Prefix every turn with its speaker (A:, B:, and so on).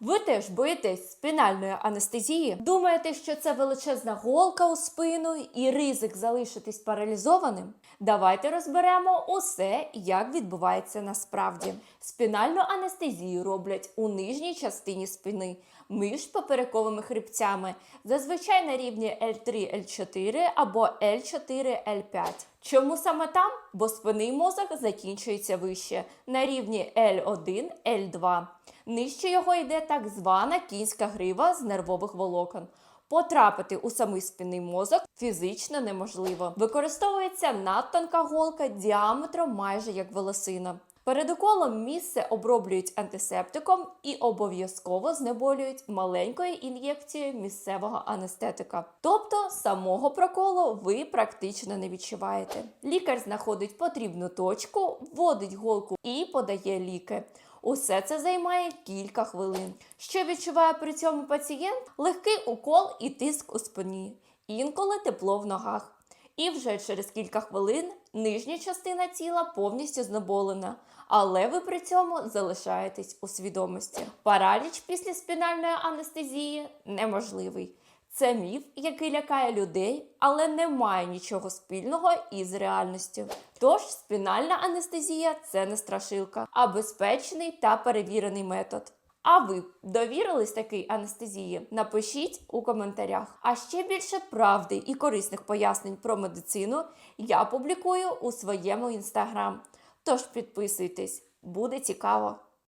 A: Ви теж боїтесь спінальної анестезії? Думаєте, що це величезна голка у спину і ризик залишитись паралізованим? Давайте розберемо усе, як відбувається насправді. Спінальну анестезію роблять у нижній частині спини між поперековими хребцями, зазвичай на рівні L3, L4 або L4, L5. Чому саме там? Бо спинний мозок закінчується вище на рівні L1, L2. Нижче його йде так звана кінська грива з нервових волокон. Потрапити у самий спинний мозок фізично неможливо. Використовується надтонка голка діаметром майже як волосина. Перед уколом місце оброблюють антисептиком і обов'язково знеболюють маленькою ін'єкцією місцевого анестетика. Тобто самого проколу ви практично не відчуваєте. Лікар знаходить потрібну точку, вводить голку і подає ліки. Усе це займає кілька хвилин. Що відчуває при цьому пацієнт? Легкий укол і тиск у спині, інколи тепло в ногах. І вже через кілька хвилин нижня частина тіла повністю знеболена, але ви при цьому залишаєтесь у свідомості. Параліч після спінальної анестезії неможливий. Це міф, який лякає людей, але не має нічого спільного із реальністю. Тож спінальна анестезія це не страшилка, а безпечний та перевірений метод. А ви довірились такій анестезії? Напишіть у коментарях. А ще більше правди і корисних пояснень про медицину я публікую у своєму інстаграм. Тож підписуйтесь, буде цікаво.